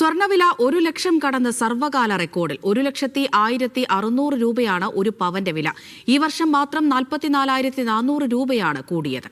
സ്വർണവില ഒരു ലക്ഷം കടന്ന് സർവകാല റെക്കോർഡിൽ ഒരു ലക്ഷത്തി ആയിരത്തി അറുന്നൂറ് രൂപയാണ് ഒരു പവന്റെ വില. ഈ വർഷം മാത്രം നാൽപ്പത്തിനാലായിരത്തി നാനൂറ് രൂപയാണ് കൂടിയത്.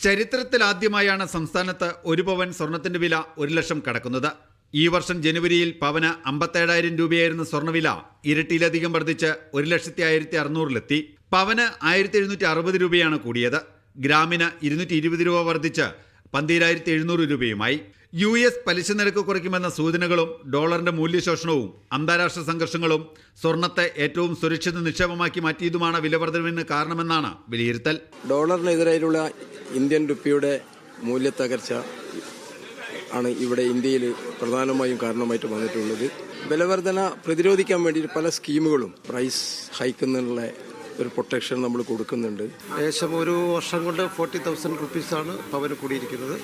ചരിത്രത്തിലാദ്യമായാണ് സംസ്ഥാനത്ത് ഒരു പവൻ സ്വർണത്തിന്റെ വില ഒരു ലക്ഷം കടക്കുന്നത്. ഈ വർഷം ജനുവരിയിൽ പവന് അമ്പത്തേഴായിരം രൂപയായിരുന്ന സ്വർണവില. ഇരട്ടിയിലധികം വർദ്ധിച്ച് ഒരു ലക്ഷത്തി ആയിരത്തി അറുന്നൂറിലെത്തി. പവന് ആയിരത്തി എഴുന്നൂറ്റി അറുപത് രൂപയാണ് കൂടിയത്. ഗ്രാമിന് ഇരുന്നൂറ്റി ഇരുപത് രൂപ വർദ്ധിച്ച് പന്തീരായിരത്തി എഴുന്നൂറ് രൂപയുമായി. യു എസ് പലിശ നിരക്ക് കുറയ്ക്കുമെന്ന സൂചനകളും ഡോളറിന്റെ മൂല്യശോഷണവും അന്താരാഷ്ട്ര സംഘർഷങ്ങളും സ്വർണത്തെ ഏറ്റവും സുരക്ഷിത നിക്ഷേപമാക്കി മാറ്റിയതുമാണ് വിലവർദ്ധനവിന് കാരണമെന്നാണ് വിലയിരുത്തൽ. ഡോളറിനെതിരെയുള്ള ഇന്ത്യൻ റുപ്പിയുടെ മൂല്യത്തകർച്ച ആണ് ഇവിടെ ഇന്ത്യയിൽ പ്രധാനമായും കാരണമായിട്ട് വന്നിട്ടുള്ളത്. വിലവർധന പ്രതിരോധിക്കാൻ വേണ്ടി പല സ്കീമുകളും പ്രൈസ് ഹൈക്ക് എന്നുള്ള ഒരു പ്രൊട്ടക്ഷൻ നമ്മൾ കൊടുക്കുന്നുണ്ട്. ഏകദേശം ഒരു വർഷം കൊണ്ട് ഫോർട്ടി തൗസൻഡ് റുപ്പീസാണ് പവന് കൂടിയിരിക്കുന്നത്.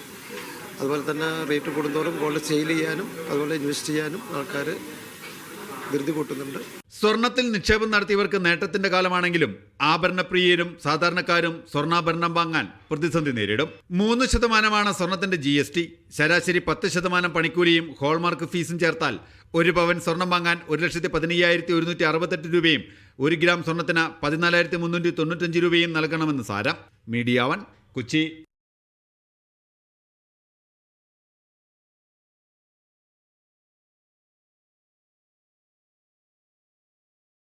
അതുപോലെ തന്നെ റേറ്റ് കൂടുന്തോറും ഗോൾഡ് സെയിൽ ചെയ്യാനും അതുപോലെ ഇൻവെസ്റ്റ് ചെയ്യാനും ആൾക്കാർ ധൃതി കൂട്ടുന്നുണ്ട്. സ്വർണത്തിൽ നിക്ഷേപം നടത്തിയവർക്ക് നേട്ടത്തിന്റെ കാലമാണെങ്കിലും ആഭരണപ്രിയരും സാധാരണക്കാരും സ്വർണാഭരണം വാങ്ങാൻ പ്രതിസന്ധി നേരിടും. മൂന്ന് ശതമാനമാണ് സ്വർണത്തിന്റെ ജി എസ് ടി ശരാശരി പത്ത് ശതമാനം പണിക്കൂലിയും ഹോൾമാർക്ക് ഫീസും ചേർത്താൽ ഒരു പവൻ സ്വർണം വാങ്ങാൻ ഒരു ലക്ഷത്തി പതിനയ്യായിരത്തി ഒരുന്നൂറ്റി അറുപത്തെട്ട് രൂപയും ഒരു ഗ്രാം സ്വർണത്തിന് പതിനാലായിരത്തി മുന്നൂറ്റി തൊണ്ണൂറ്റഞ്ച് രൂപയും നൽകണമെന്ന് സാരം. Media one Kochi.